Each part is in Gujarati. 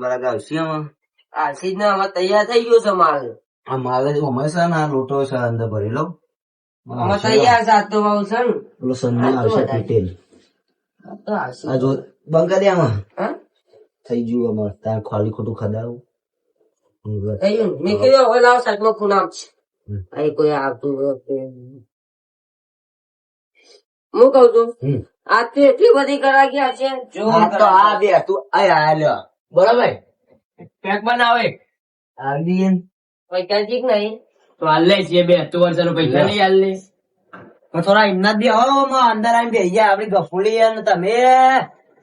બરાક આવશે આમાં આ સીધના હવે તૈયાર થઈ ગયો છે માલ. આ માલ જ અમે છે લોટો છે અંદર ભરી હવે તૈયાર છે આ તો બહુ છે પેલો સન્ની આવશે પીટેલ. આ તો આવશે. આ જો બંધ કરી આમાં થઈ ગયું અમારે. તાર ખાલી ખોટું ખદાવું. થઈ ગયું. મેં કીધું હવે લાવો ખૂન આપશે અહીં કોઈ આવતું હું કઉ છું. આ તો એટલી બધી કરાગ્યા છે જો આ તો આ બે તું આ લ્યો. બરાબર? પેક બનાવે. આ બી પૈસા ઠીક નહીં. તો હાલ છે બે હત્તુ વર્ષનો પૈસા નહીં હાલ લે. પણ થોડા એમના દે હો માં અંદર આવીને બે ગયા આપડી ગફુડી અને તમે.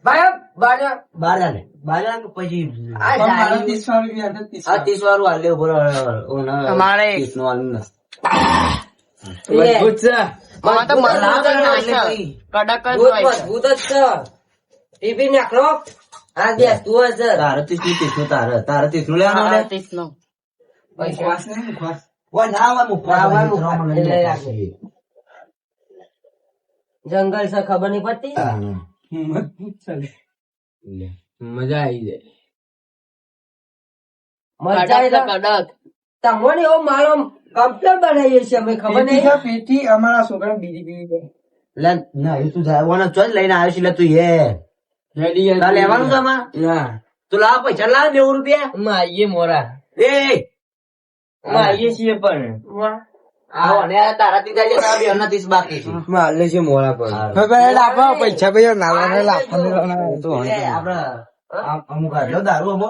બાજુ પછી આ ત્રીસ વાળું હાલ લેવું બરોબર અમારે ત્રીસનું હાલ મજબૂત છે. તો જ છે. કડક જ મજબૂત જ ટીપી નાખલો તું જ. તારે તારે? તારે લેવાનું લે? પૈસા ના. છે. જંગલ છે ખબર નહીં પડતી? મજા આવી જાય. મજા એટલે કડક તમને એવો મારો કમ્પ્લેટ બનાવીએ છીએ અમે ખબર નહીં? પેટી અમારા છોકરા બીજી બીજી લે, ના, એ તું જવાનો ચો જ લઈને આવ્યો છે લે તું એ. લેવાનું છે ના. તું લાવ પૈસા લાવ નેવું રૂપિયા. માં આવીએ મોરા. એ! માં આવીએ છીએ પણ. આવો ને તારા બેનના ત્રીસ બાકી છે. માં છે મોરા પણ લાભ પૈસા ભાઈ નાલા લાભ તો. હવે અમુક આટલો દારૂ અમો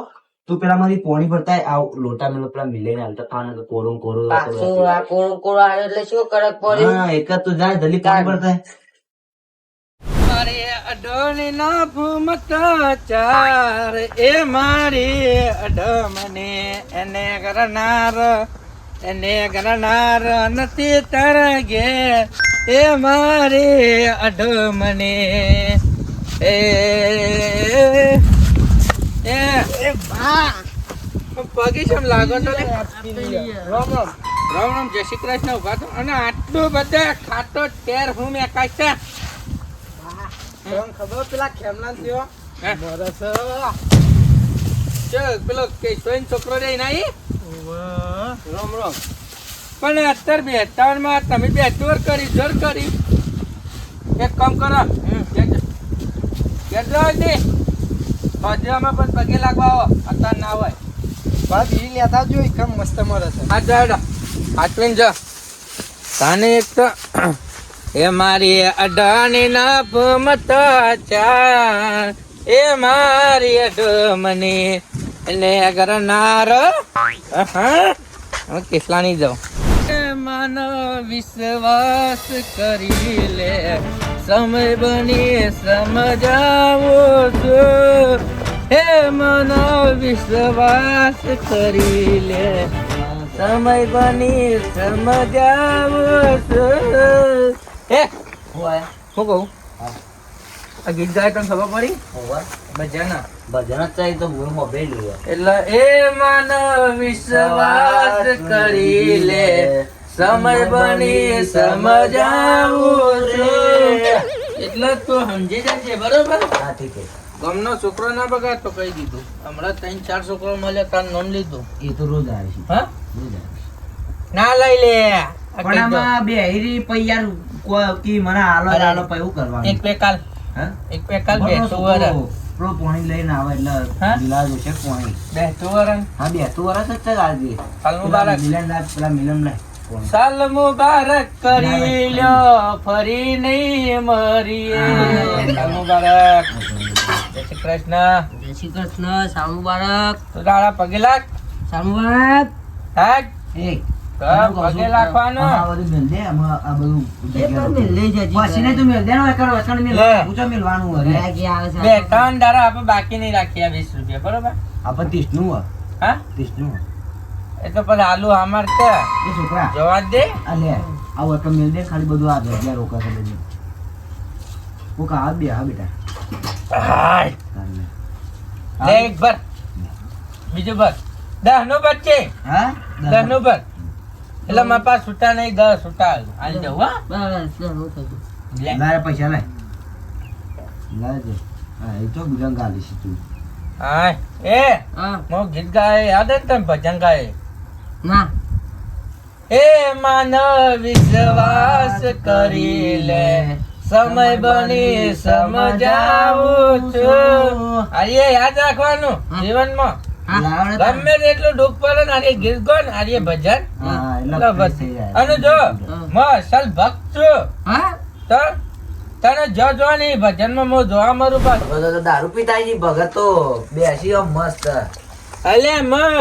તું પેલા મારી પોણી ભરતા આવ લોટા મેલો પેલા મિલે ને હાલતા ખાને તો કોરું કોરું કોરો આ કોળો કોળો આવ્યો એટલે શું કડક પડે? હા એક જ તું જાય જલ્દી પાણી ભરતા મારે અડોની ના ભૂમતા ચાર, એ મારી અડમની એને કરનાર એને કરનાર નથી તરગે, એ મારી અડમની. એ એ એ બા. પગી છે લાગો તો. રામ રામ. રામ રામ. જય શ્રી કૃષ્ણ. ઊભા અને આટલું બધા ખાતો ટેર હું મેં કાઢ્યા. ખબર પેલા ખેમલા થયો? બરસ ચલ પેલો કેશવન છોકરો રે નાઈ રોમ રામ. પણ અત્યારે બેતાણમાં તમે બે ચોર કરી જોર કરી. એક કામ કરો. કેટલો છે હજરામાં પણ પગે લાગવા આવો. અત્યારે ના હોય. બસ એ લેતા જો એકમ મસ્ત મળે છે. હા જાડો આટવીન જા તાને એક તો એ મારી અડાની ના ભમતા ચા એ મારી અડમની એને કરનાર હું કેટલાની જાઉં? માનો વિશ્વાસ કરી લે. સમય બની સમજાવો છો. હે મનો વિશ્વાસ કરી લે. સમય બની સમજાવો છું. હે? હોય શું કહું? આ ગીત ગાય તને ખબર પડી? ભજન ભજન જ તો હું મોબાઈલ એટલે એ મન વિશ્વાસ કરી લે. સમય બની સમજાવું છું. એટલે જ સમજી જશે બરોબર? હા ઠીક છે. ગમનો છોકરો ના બગાડ તો કહી દીધું. હમણાં ત્રણ ચાર છોકરો મળ્યા તાર નામ લીધું. એ તો રોજ આવે છે. હા? રોજ આવે ના લઈ લે. પણ આમાં બે હીરી પૈ યાર કોઈ કી મને હાલો હાલો પૈ એવું કરવાનું? બે કાલ હે? એક બે કાલ બે બરો તુવર છોકરો પેલો પોણી લઈને આવે એટલે હા? છે પોણી. બે તુવર હા બે તું જ ચાલ આજે સાલ મુબારક. મિલન લાગ પેલા મિલન લાગ સાલ મુબારક કરી લ્યો ફરી નહીં મરીએ. સાલ મુબારક. જય શ્રી કૃષ્ણ. જય શ્રી કૃષ્ણ સાલ મુબારક. તો દાડા પગે લાગ. સાલ મુબારક. હાક એક બાકી નહીં રાખીએ વીસ રૂપિયા બરોબર? આપણે ત્રીસનું હા? ત્રીસનું એ તો પછી આલુ અમાર છોકરા. જવા દે. આ લે. આવું મેલ દે ખાલી બધું આ જગ્યા રોકા છે બધું. હું આ બે હા બેટા. હાય. લે એક ભર. બીજું ભર. દસ નો ભર છે. હા? દસ નો ભર. એટલે મારા પાસે છૂટા નહીં દસ છૂટા હાલ જવું હા. બસ લે. લાય પૈસા લાય. લાય દે. હા એ તો બીજા ગાલી છે તું. હા એ. મો ગીત ગાય યાદ હે તને ભજન ગાય? ના. એ માન વિશ્વાસ કરી લે. સમય બની સમજાવું છું. આ યાદ રાખવાનું જીવનમાં. ગમે તેટલું દુઃખ પડે ને આર્ય ગીત આર્ય ભજન હા, એટલે એટલે fresh બસ. થઈ જાય. અને જો હા. ભક્ત છું તો તને જો જો નહીં ભજનમાં હું જોવા મળું બસ દારૂ પીતા ભગત તો બેસી મસ્ત અલે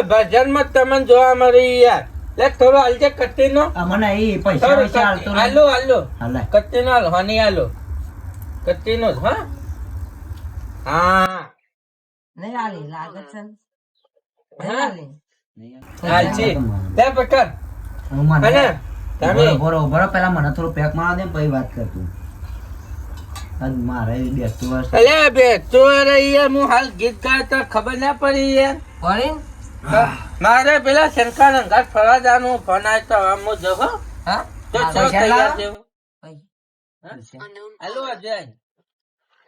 ભજનમાં તમને જોવા મળી યાર લે થોડો હાલજે કટ્ટી નો મને ઈ પૈસા પૈસા હાલતો. હાલો હાલો હાલે. કટ્ટી નો હાલ હની હાલો કટ્ટી નો જ હા હા નહીં આલી લાગે છે. હાલ છે. લે પકડ અને તમે ઊભો રહો, પેલા મને થોડું પેક મારવા દે પછી વાત કર તું આજ મારે બેસતું વર્ષ અલે બે તો હું હાલ ગીત ગાય તો ખબર ના પડી યાર. પડીને? મારે પેલા શંકા અંગાત ફરવા જવાનું ફોન આવ્યો તો હવે હું હા? તો હા, ચો તૈયાર જેવું. પૈસા. અજય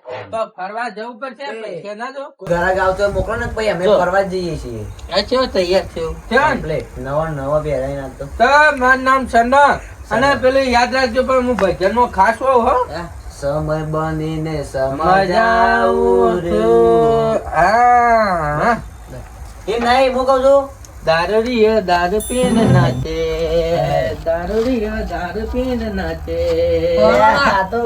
તો ફરવા જવું પડશે પૈસા ના દો. ઘરાક આવતો મોકલો ને પછી અમે ફરવા જઈએ છીએ. આ તૈયાર થયો ચાલ. નવા નવા પહેરાઈને આવતો તો. મારું નામ સન્ના અને પેલું યાદ રાખજો પણ હું ભજનમાં ખાસ હોઉં હો. હા. સમય બનીને મજાવું સમજાવું. હા. એમ નહીં હું કહું છું? દારૂડીએ દારૂ પીને નાચે. દારૂડીએ દારૂ પીને નાચે. આ તો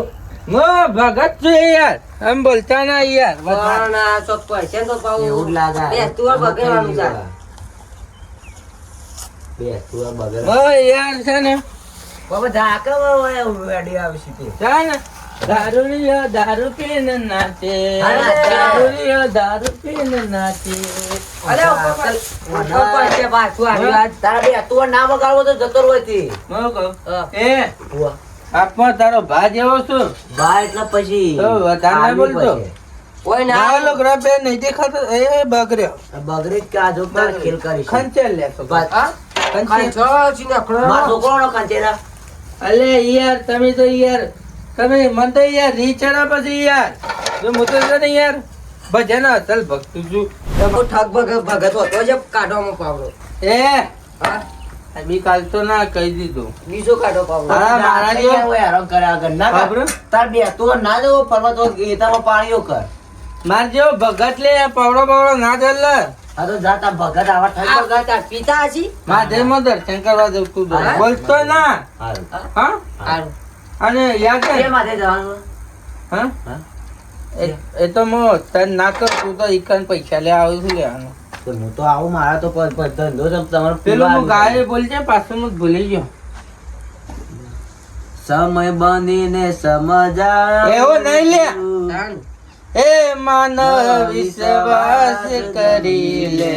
હું ભગત છું યાર. એમ બોલતા ના યાર. પણ આ પૈસા તો પાવું. એવું લાગે. બેસતું હોય બગડવાનું છે. બેસતું હોય બગડવાનું. હું યાર છે ને. બાબા ઝાકળમાં હોય વેડી આવશે તે. છે ને. દારૂડીએ દારૂ પીને નાચે. અરે! દારૂ પીને નાચે. અરે પાછું આવ્યું તારા ના વગાડવો તો જતો. એ. આપમાં તારો ભા જેવો છું ભા એટલે પછી તો વધારે બોલતો. કોઈ ના ના લોકો બે નહીં દેખાતો એ બગડ્યો બગડી જ કાજો તાર ખેલ કરીશ. ખંચેર લેશો બસ. હા? ખાંચો. અલે યાર તમે તો યાર તમે મન તો યાર રીચડા પછી યાર જો મુતો છે ને યાર ભજન અસલ ભક્ત છું હું ઠગ ભગત હોતો જ કાઢવામાં પાવડો. એ હા? બી કાલ તો ના કહી દીધું બીજો કાઢો પાવડો. હા, મારા ના હોય હેરાન કરે આગળ. ના કર. બાપરે. તાર બે તો ના જવો ફરવા તો ગીતામાં પાણીઓ કર માર જેવો ભગત લે પાવડો પાવડો ના ચાલ હા તો જાતા ભગત આવા. ભગત આ પિતા છે? મહાદેવમાં દર્શન કરવા જવું તું? બોલતો ના હા અને યાદ કે આજે જવાનું? હા હા? એ- એ તો મો તન ના કર તું તો ઈકન પૈસા લે આવું છું લેવાનું તો હું તો આવું મારા તો ધંધો છે તમારો પેલું હું ગાય બોલજે પાછું હું ભૂલી ગયો. સમય બનીને સમજા એવો નહીં લે. એ માન વિશ્વાસ કરી લે.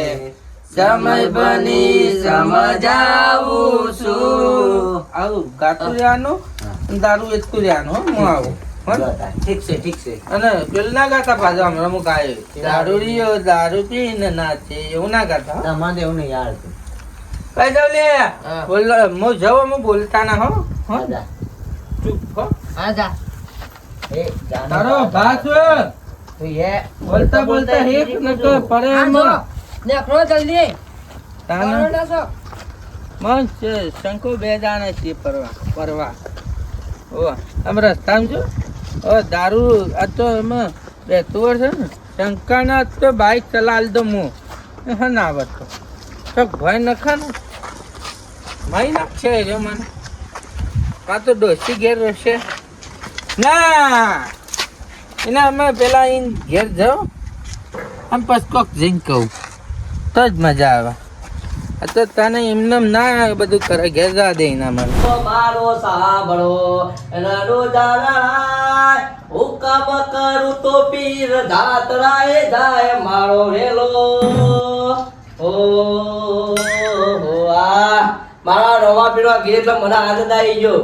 સમય બની સમજાવું છું. આવું ગાતું રહેવાનું દારૂ વેચતું રહેવાનું હો, આવું? ઠીક છે ઠીક છે. અને પેલું ના ગાતા પાછા હમણાં હું ગાય. દારૂ રીયો દારૂ પીને નાચે એવું ના ગાતા. તમારે એવું નહીં યાર કઈ દઉં લે? હા. હું જવું હું બોલતા ના હો. હો? જા. ચૂપ હો? હા, જા. એ તારો ભાસ તું એ બોલતા બોલતા હેક ન પડે. જલ્દી. તાના. છે. શંકુ બે જાણે છે પરવા પરવા. ઓ આમ રસ્તામાં જો. દારૂ આ તો એમાં બેસતું વર્ષ ને, શંકાના તો બાઇક ચલાવી દો હું હા ના આવડતો તો ભય નખા ને. મારી નાખશે જો મને. કાં તો ડોસી ઘેર રહેશે? ના! એના અમે પેલા ઈન ઘેર જાઓ. આમ પછી કોક જઈને કહું. તો જ મજા આવે. તો તને એમને એમ ના બધું કરે, ઘેર જા દે એના મને. સાંભળો રડો જારાય કરું તો પીર ધાતરાએ જાય મારો રેલો. ઓ હો આ મારા રવા પીરવા ગીર એટલે મને આનંદ આવી ગયો.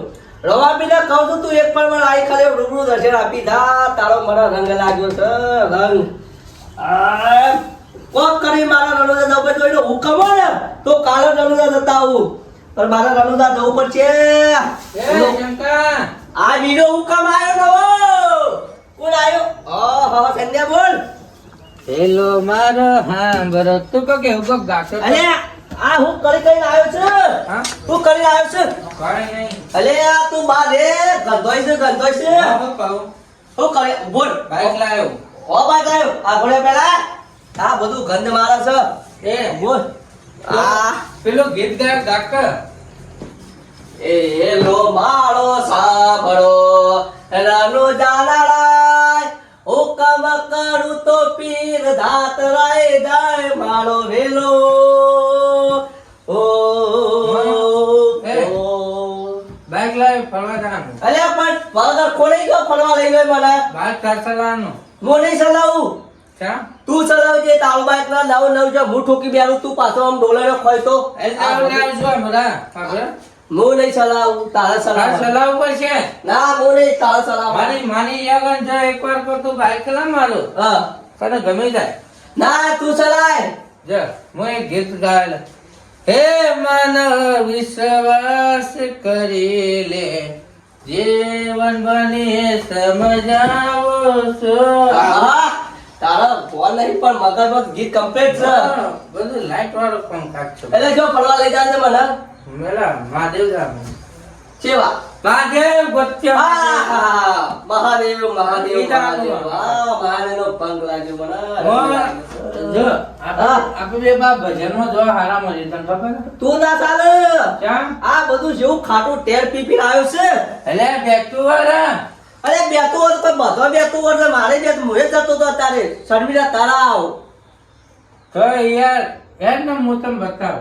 રવા પીને કહું છું તું એક પણ મને આઈ ખાલી રૂબરૂ દર્શન આપી દા. તારો મને રંગ લાગ્યો છે રંગ. આ, કોક કરી મારા રણુદા જવું પડે તો હુકમ હોય ને તો કાલે રણુદા જતા આવું. પણ મારા રણુદા જવું પડશે એ શંકા આ બીજો હુકમ આવ્યો નવો કોણ આવ્યો ઓહો સંધ્યા બોલ પેલો હા હાંભળો તું કો કેવું કોક ગાતો અલે આ હું કરી કરીને આવ્યો છું. હા? તું કરીને આવ્યો છું. કાંઈ નહીં. અલે આ તું બા રે ગંધોય છે ગંધોય છે. હા, કરે બોલ. બાઈક લાયો. ઓ બાઈક લાયો. આ ઘોડે પેલા. આ બધું ગંધ મારે છે. એ બોલ. આ પેલો ગીત ગાયક ડાક્ટર એ લો માળો સાંભળો. રાનો જાલાળાય હુકમ કરું તો પીર ધાતરાય જાય માળો વેલો. ઓ બાઈક ફરવા જવાનું. પણ ગયો ફરવા લઈ ગયો મને. બાઈક તાર ચલાવવાનું. હું નહીં ચલાવું. તું ચલાવજે તારું બાઈક ના નવ નવ છે હું ઠોકી બેરું તું પાછો આમ ડોલેલો ખોય તો લાવ લાવ બધા ખબર નહીં ચલાવું તારે તાર ચલાવ ચલાવવું છે ના હું નહીં તારે મારી માની યાગન છે એકવાર કો તું બાઈક ચલાવ મારું. હા. તને ગમે જાય. ના તું ચલાય. જો હું એક ગીત ગાયેલ. હે મન વિશ્વાસ કરી લે. જીવન બની સમજાવો છો. તારા ફોન નહીં પણ મગજમાં ગીત કમ્પ્લીટ છે. બધું લાઈટ વાળો પંખા છે. એટલે જો ફરવા લઈ જાય મને. મેલા મહાદેવ જામ ચેવા મહાદેવ ગોત્ય હા મહાદેવ. મહાદેવ મહાદેવ પંખ લાગ્યો મને. જો આપણે બે બા ભજનમાં જો હારા મળી તને ખબર તું ના ચાલે. આ બધું જેવું ખાટું ટેર પીપી આવ્યો છે. એટલે બેઠું વાળા અરે બેતો હોય તો કોઈ બધો બેતો હોય મારે બે મોએ જતો હતો અત્યારે. શર્મિલા તળાવ તો યાર યાર ને હું તમને બતાવ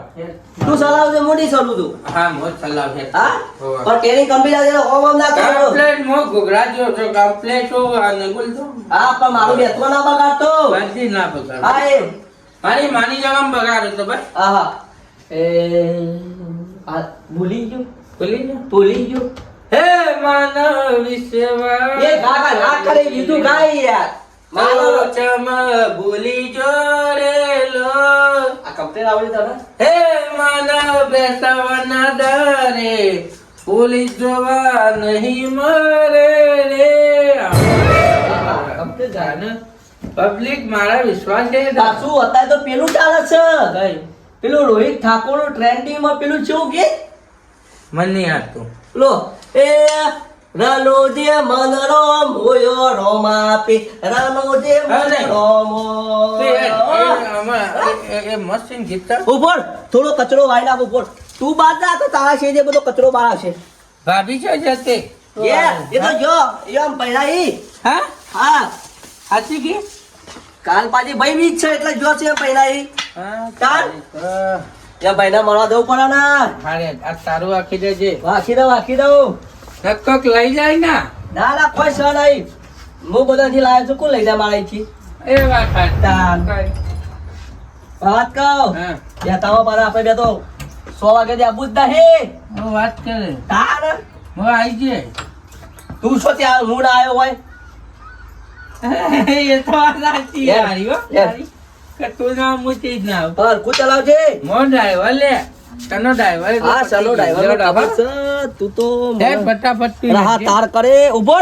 તું ચલાવજે હું નહીં તું હા મોજ ચલાવ હા પણ ટ્રેનિંગ કમ્પ્લીટ આજે ઓમ ઓમ ના કરતો કમ્પ્લેટ મો ઘોઘરા છો કમ્પ્લેટ હો અને બોલતો હા પણ મારું બેસવા ના બગાડતો બધી ના બગાડ હા એમ મારી માની જવામાં બગાડો તો બસ આહા એ આ ભૂલી ગયો બોલી ને ભૂલી ગયો હે માનવ વિશ્વ એ ના કરે બીજું ગાય યાર મારો મારો ચમ ભૂલી જોડેલો. આ કમ્પ્લીટ આવડી તને હે માનવ બેસાવાના દરે પોલીસ જોવા નહીં મરે રે. કમ્પ્લીટ ગાય પબ્લિક મારા વિશ્વાસ છે સાસુ હતા તો પેલું ચાલે છે? કઈ? પેલું રોહિત ઠાકોર ટ્રેન્ડિંગમાં પેલું શું કે? મને નહીં આવતું. લો એ રનો જે મનરો મોયો રોમાપી રનો જે અરે. મનરો તે એ- મસ્ત ગીત ઉપર થોડો કચરો વાયલા ઉપર તું બાદ ના તો તારા છે જે બધો કચરો બહાર છે ભાભી છે જતે એ એ તો જો એ આમ પહેલા ઈ હા? હા. સાચી કી કાલ પાછી ભાઈ બીજ છે એટલે જો છે પહેલા ઈ હા. કાલ એ ભાઈ ના મળવા દઉં પડે ને. આ તારું આખી દેજે. વાંખી દઉં આખી દઉં. નક્કોક લઈ જાય ના. ના ના કોઈ સર નહીં. હું બધાથી લાવ્યો છું. કોણ લઈ જાય મારા અહીંથી એ વાત. વાત કહો બે તાવા પારા આપણે બે તો સો વાગે ત્યાં આબુ જ નહીં. હું વાત કરે. તાર. હું આવી જાય તું શું ત્યાં હું ના આવ્યો હોય? એ તો વાત સાચી યાર. કે તું ના મૂકી જ ના પર હરખું ચલાવજે મો આવ્યો લે તનો ડ્રાઈવર હા ચલો ડ્રાઈવર તું તો હે ફટાફટ હા તાર કરે ઊભો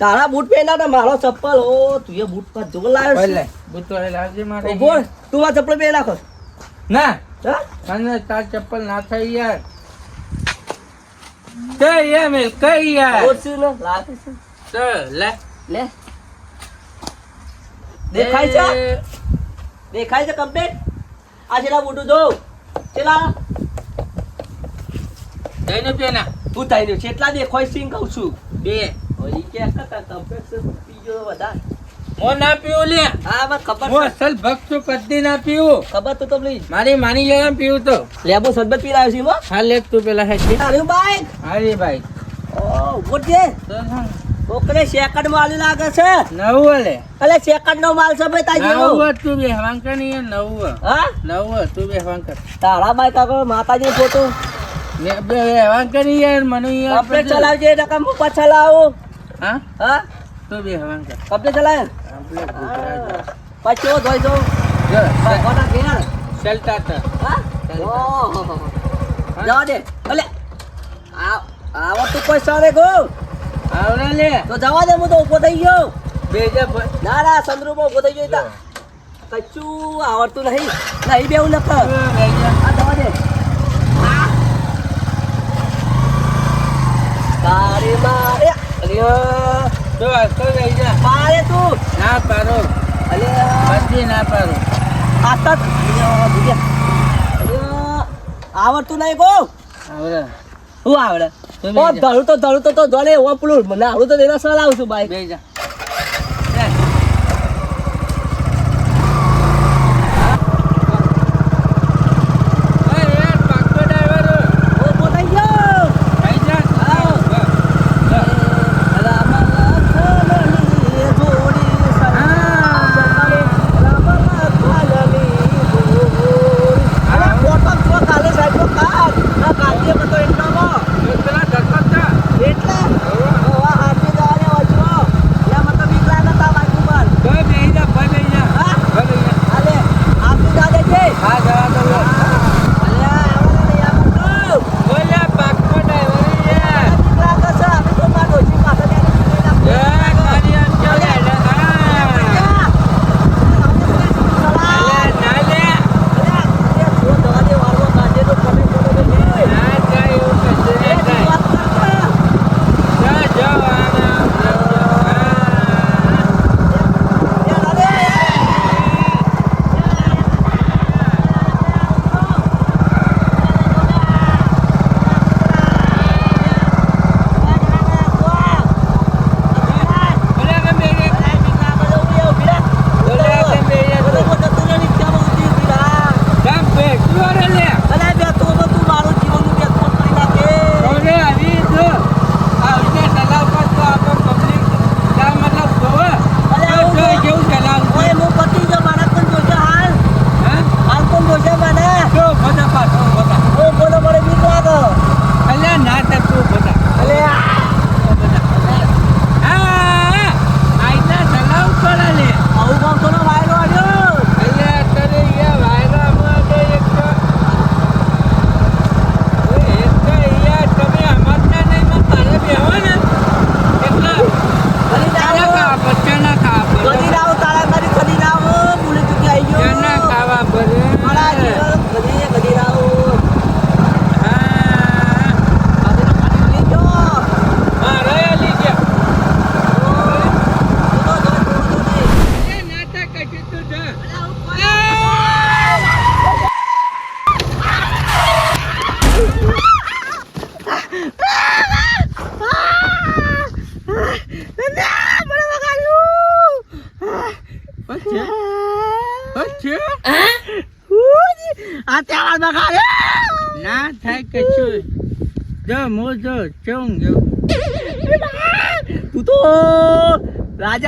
તારા બૂટ પહેલા ને મારો ચપ્પલ. ઓ તું એ બૂટ પર જો લાવ્યો છે. લે, બુતવાળે લાવજે મારે. ઊભો તું આ ચપ્પલ પહેરી નાખો. ના. હા? તાર ચપ્પલ ના થઈ યાર. કઈ યાર મેલ કઈ યાર. ઓછું ને લાગે છે. તો લે. લે. દેખાય છે? દેખાય છે કમ્પ્લીટ? આ છેલ્લા બુટું જો છેલ્લા તઈને પેના તું થઈ કેટલા દેખાય છે કહું છું. બે. ઓય કે કરતા કમ્પ્લીટ પીજો વધારે. મો ના પીવું લે. હા મને ખબર છે. અસલ ભક્ત કદી ના પીવું. ખબર તો તમને મારી માની જગા પીવું તો. લેબો સરબત પી રહ્યો છે હા. લે તું પેલા હે અરે બાઈક? અરે ભાઈ ઓ ઊભો છે તો. ઓકરે સેકન્ડ માલ લાગે છે. નવું લે અલે સેકન્ડ નો માલ છે ભાઈ તાજી નવું તું બે હવાંકરની નવું હા? નવું તું બે હવાંકર તારા માય કાકો માતાજી ફોટો ને બે હવાંકરની યાર મને યાર આપણે ચલાવજે નકા હું પાછા ચલાવું. હા? હા? તું બે હવાંકર આપણે ચલાય. પછી ધોઈ દઉં જો ભગવાનના ઘેર? ચલતા હતા. હા? ઓહો. જવા દે. અલે. આ આવો તું કોઈ સારે ગો. આવડે લે. તો જવા દે હું તો ઊભો થઈ ગયો. બે જે ભ- ના ના સંદ્રુપ ઊભો થઈ ગયો તા. કચ્છું આવડતું નહીં. નહીં બેવું નખ આ જવા દે. તારે મારે અલ્યા તો જા. મારે તું. ના પારો અલ્યા બધી ના પારો અલ્યા આવડતું નહીં કો આવડે. શું આવડે? ઓ બેસી તો ધરું તો જોડે એવો પેલું મને આવડું તો તેના સર આવું છું બાઈક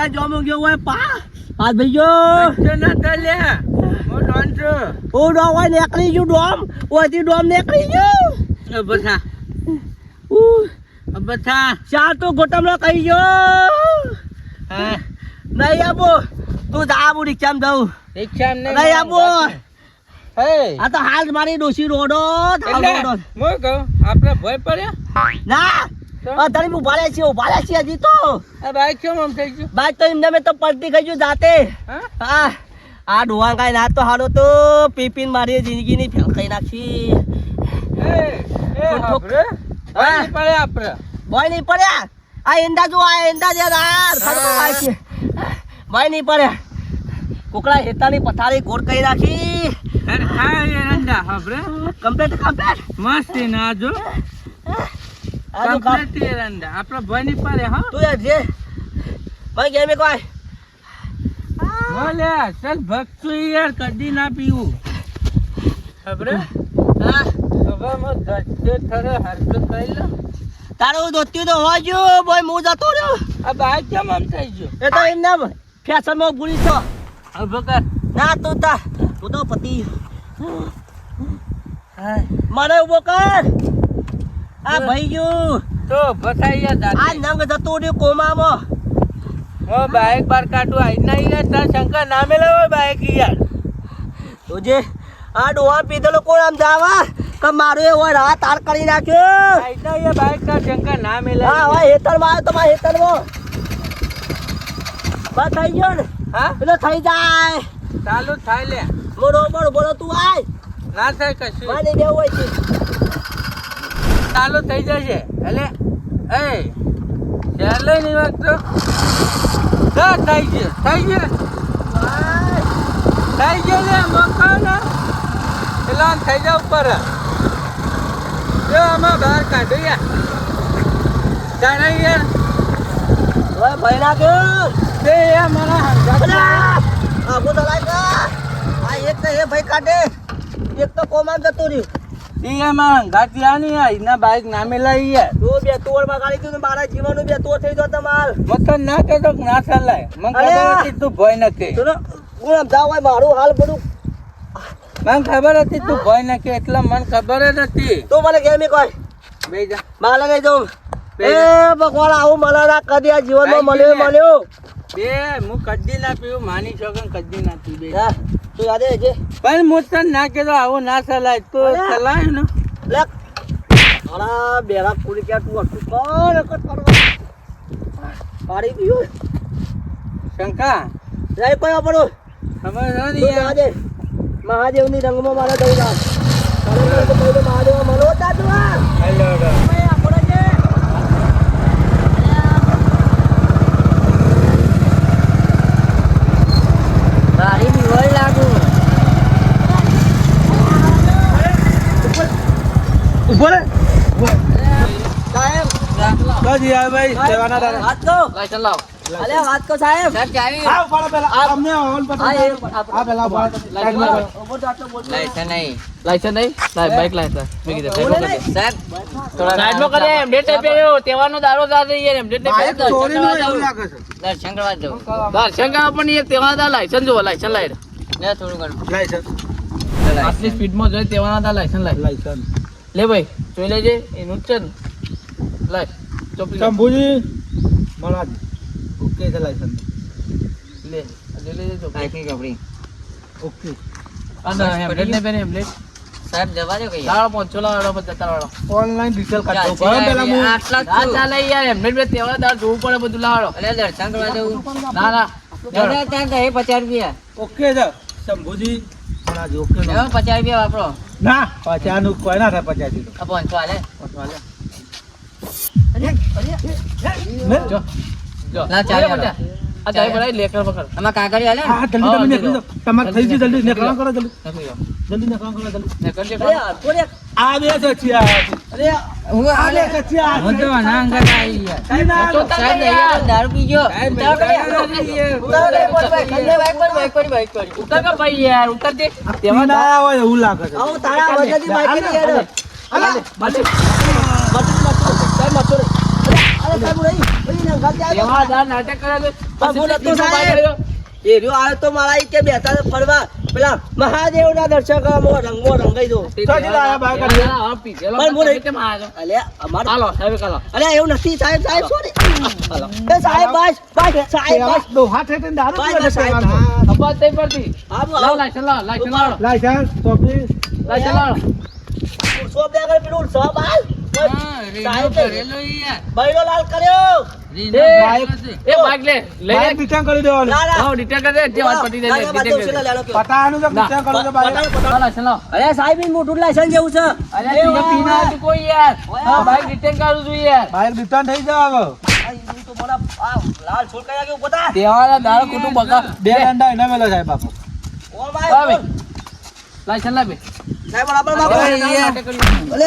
રાજા જોમ ગયો હોય પા. હાથ ભાઈ ગયો ના થાય લે હું ડોન છું. ઓ ડોમ હોય નીકળી ગયું ડોમ. ઓથી ડોમ નીકળી ગયું. ઉહ, એ બધા ચાર તો ગોટમલો કહી ગયો. હા? નહીં આબો. તું જા આબુ રિક્ષામાં જાઉં. રિક્ષા ને નહીં આબો. હે? આ તો હાલ મારી ડોસી રોડો. થાવ રોડો. હું કહું આપણે ભય પડ્યા? ના? અત્યારે ઊભા રહ્યા છીએ ઊભા છીએ હજી તો. બાઈક કેમ આમ થઈ ગયું? બાઈક તો એમને મેં તો પડતી ગઈ જાતે. હા? હા. આ ડોહા કાંઈ ના તો હાલો તો પીપીન મારી જિંદગીની ફેલ ખાઈ નાખી. હા. બોય નહીં પડ્યા આ એંડા જો આ એંડા ખાય છે. બોય નહીં પડ્યા કુકડા હેતાની પથારી ગોળ કરી નાખી. કમ્પ્લેટ કમ્પ્લેટ મસ્ત છે ના જો. આ જો કામ કમ્પ્લીટ એ રંડા ભય નહીં પડે હા. તું યાર જે. ભાઈ ગેમે કોઈ. બોલે ચાલ ભક્સુ યાર કદી ના પીવું. ખબર? હા. હવે મો ધચ્ચે થરે હરકત કરી લો. તારું દોત્યું તો હોજો બોય હું જતો રહ્યો. આ બાઈક કેમ આમ થઈ ગયું? એ તો એમને ફેશનમાં ભૂલી છો. હવે કર ના તું તા. તું તો પતિ. મને ઊભો કર. આ ભાઈયું તો બતાઈ આ નંગ જતો રહ્યો કોમામાં. ઓ બાઈક બાર કાઢું આઈ ના યાર તાર શંકર નામે લેવો બાઈક યાર. તો જે આ ડોહા પીધેલો કોણ આમ જાવા? કે મારો એ હોય રાહ તાર કરી નાખ્યો. આઈ ના યાર બાઈક તાર શંકર નામે લે હા હવે હેતરમાં આવ્યો તો હેતર હેતરમાં બસ થઈ ગયો ને? હા? પેલો થઈ જાય. ચાલુ થાય લે. બરોબર બોલો તું આય. ના થાય કશું. મારી બે હોય છે. ચાલુ થઈ જશે. એટલે એ ચાલે ની વાત તો હા, થઈ ગયો થઈ ગયો. થઈ ગયું ને મકાન? પેલા થઈ જાવ ઉપર. જો આમાં બહાર કાઢો યાર જાણે યાર ઓય ભાઈ ના કે તે યાર મારા હંગાત આગો તો લાગ. આ એક તો એ ભાઈ કાઢે. એક તો કોમાં જતું રહ્યું. એ યાર મારા હંગાત યાર નહીં યાર એના બાઈક નામે લઈ યાર તું બે તોડમાં ગાડી તું મારા જીવન બે તો થઈ જો તમાર. મતલબ ના કે તો ના ચાલે મને ખબર હતી તું ભય ન કે તું સમજાવ હોય મારું હાલ બધું. મને ખબર હતી તું ભય ન કે એટલે મને ખબર જ હતી. તું મને કેમ કોઈ બે જા માલ જવું બે એ ભગવાન આવું મને ના કદી આ જીવનમાં મળ્યો મળ્યો. બે હું કદી ના પીવું માની છોકન કદી ના પી બે તું યાદ છે પણ તને ના કહેતો આવું ના ચલાય તો! ચલાય ને લે અરા બેરા કુડી કે તું અટકું કોણ કર કરવા પાડી દીયો શંકા? જાય કોઈ આપણો. ખબર છે ને તું મહાદેવ. મહાદેવની રંગમાં મારા કહી મહાદેવ મળો દાદવા હેલો ઓય આપણો છે ગાડી ની વળ લાગુ ઊભો રે જી ભાઈ સેવાના દાદા અલે મેં કીધું બોલે સાઈડમાં કરી દે. સાઈડમાં નહીં. કરી દે, એમ ડેટ નહીં બાઈક પહેર્યો. ચોરીનું એવું લાગે છે દર્શન કરવા જવું દર્શન કરવા થોડું ઘણું લાયસન્સ આટલી સ્પીડમાં જોઈએ તેવાના લાયસન્સ લાય. લાયસન્સ લે ભાઈ જોઈ લેજે એનું જ છે ને. લાય ચોપડી. શંભુજી મહારાજ ઓકે છે લાયસન્સ લે આ જોઈ લેજે ચોપડી. ચોપડી ઓકે. આ ના, હેમલેટ નહીં પહેરે, હેમલેટ. સાહેબ જવા દો કઈ. લાવો, પહોંચો લાવો, પચાસ લાવો. ઓનલાઈન ડિટેલ કાઢો બરાબર પેલા હું આટલા ના ચાલે યાર, હેમલેટ બે તેવા દાડા જોવું પડે બધું લાવો. અરે દર્શન કરવા જવું. ના ના. દાદા ત્યાં તો એ પચાસ રૂપિયા. ઓકે છે. શંભુજી ઓકે નો. એમાં પચાસ રૂપિયા વાપરો. ના પચાસનું કોઈ ના થાય પચાસી તો આ પાંચસો હાલે જો જો ના, ચાલે, લે. આ ચાવી ભરાઈ, લેકર પકડ. કાગળિયો હાલે ને? હા જલ્દી તમે નીકળી તમારે થઈ ગયું જલ્દી નીકળવા કરો જલ્દી. જલ્દી નીકળવા કરો જલ્દી. લેકર, લેકર. અરે આ બે છે ચિયા. અરે હું આ હાલે. બે છે ચિયા. હું તો આના અંગત આવી ગયા. તો સાહેબ નહીં યાર, દારૂ પીજો. સાહેબ, ઉતારો બોલ, ભાઈ. પર, બાઈક પર, બાઈક પર. ઉતર કે ભાઈ યાર ઉતર દે. તહેવાર ના દાડા. એવું લાગે છે. આવું તારા વજનની બાઈક યાર અલા, બાજુ. સાહેબ મતો રે એ રહ્યો આવ્યો તો મારા કે બેઠા ફરવા. પેલા મહાદેવના દર્શન કરવા મો રંગાઈ દો અલે એવું નથી સાહેબ સાહેબ સોરી સાહેબ બસ બસ સાહેબ બસ. દો હાથ હેઠે દારૂ સાહેબ. અપાત નહીં પડતી લાવો લાવો લાવો લાવો પેલું હા. બૈરો લાલ કર્યો. એ બાઈક લે લઈ રિટર્ન કરી દેવાનું. ના ના. લાવો ડિટેલ કરી દે જે વાત પટી જાય ના, બાજુ ઉછેલા લેલો કયો. પતાવાનું છે ના. રિટર્ન કરી દે બાઈક. લાયસન્સ લાવો અરે સાહેબ ઈ મોટું લાયસન્સ જેવું છે. અરે તીને પીના હતું કોઈ યાર. હા બાઈક રિટર્ન કરું છું યાર. બાઈક રિટર્ન થઈ હવે. તો લાલ છોડ કે ખોટું બગા બે દંડા એના મેલો સાહેબ બાપુ ઓ ભાઈ, લાયસન્સ લાવે સાહેબ બરાબર બાપુ. અલે,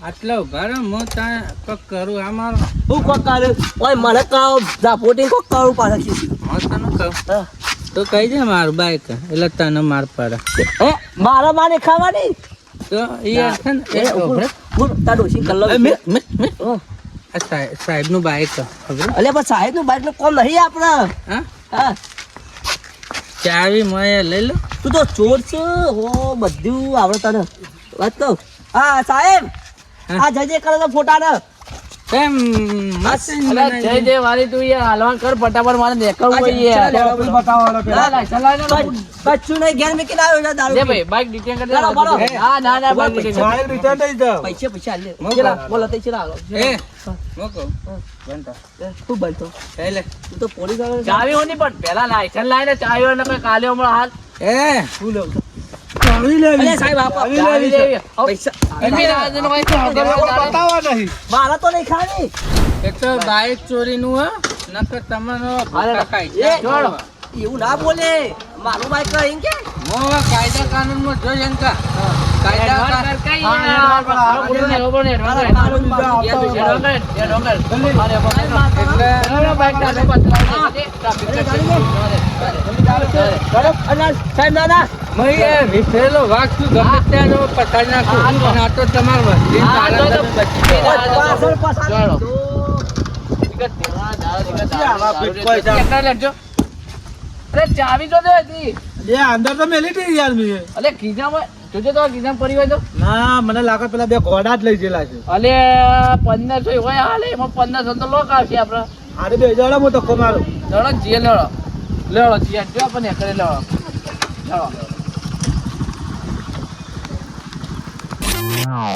કરો આટલો, એ, ઊભા મો ત્યાં કોક કરું આમાં હું કોક. ઓય, મને કહો, ઝાપોટીને કોક કરું પાછળથી. હું તને કહું. તો કહી દે મારું બાઈક એટલે તને માર પડે. હે, મારા માને ખાવાની? તો યાર છે ને એ, એ ઉભરે. રહે. ઊભો રહે. કલ્લો મે- મે- મે. સાહેબ સાહેબનું બાઈક ખબર? અલે પણ સાહેબનું બાઈકનું કોમ નહીં આપણે. હા? હા. ચાવી મળે લઈ લો. તું તો ચોર છે. હો બધું આવડે તને. વાત કહું. હા સાહેબ. આ જજે કરે તો ફોટા ને. કેમ? મસ્ત જય જય વાલી તું યાર હાલવાન કર ફટાફટ મારે દેખાવું હોય યાર. ના, ના, ને લો. કચ્છું નહીં ઘેર મૂકીને આવ્યો છે દારૂ લે ભાઈ બાઈક ડિટેન કરી દે. બોલો. હા ના ના બાઈક ડિટેન કરી દે. પૈસા પૈસા લે. ચલા બોલો તે ચલા આલો એ મોકો બનતા. તું બનતો એટલે તું તો પોલીસ આવે. ચાવી હોની પણ પહેલા લાયસન્સ લાવીને ચાવી ને કાલે હમણાં હાલ. એ. અલે સાહેબ આપો ચાવી લેવી. પૈસા આગળ તારે. મારા તો નહીં ખાવી એક તો બાઈક ચોરીનું હો નકર તમારો ફોટા ખાય એવું ના બોલે મારું બાઈક એમ કે મો કાયદા કાનૂન કર, ચાલે, ચાલે. અલા સાહેબ ના મય એ વિફરેલો વાઘ શું ગમે ત્યાંનો પતાડી નાખું? અને આ તો તમારો વસ્તી તો તો તો પાછળ ચાલો. તો ચાવી તો હતી. અંદર તો મેલી હતી યાર મેં. અલે ખિસ્સામાં જોજે તો ખિસ્સામાં પડી હોય તો. ના મને લાગે પેલા બે ઘોડા જ લઈ ગયેલા છે. અલે પંદરસો હોય હાલે એમાં પંદરસો તો લોક આવશે આપડે. અરે બે જણા હું ધક્કો મારું લડો જીએ લડો. લડો જીએ. જો આપણને કરે લડો. લડો. Wow.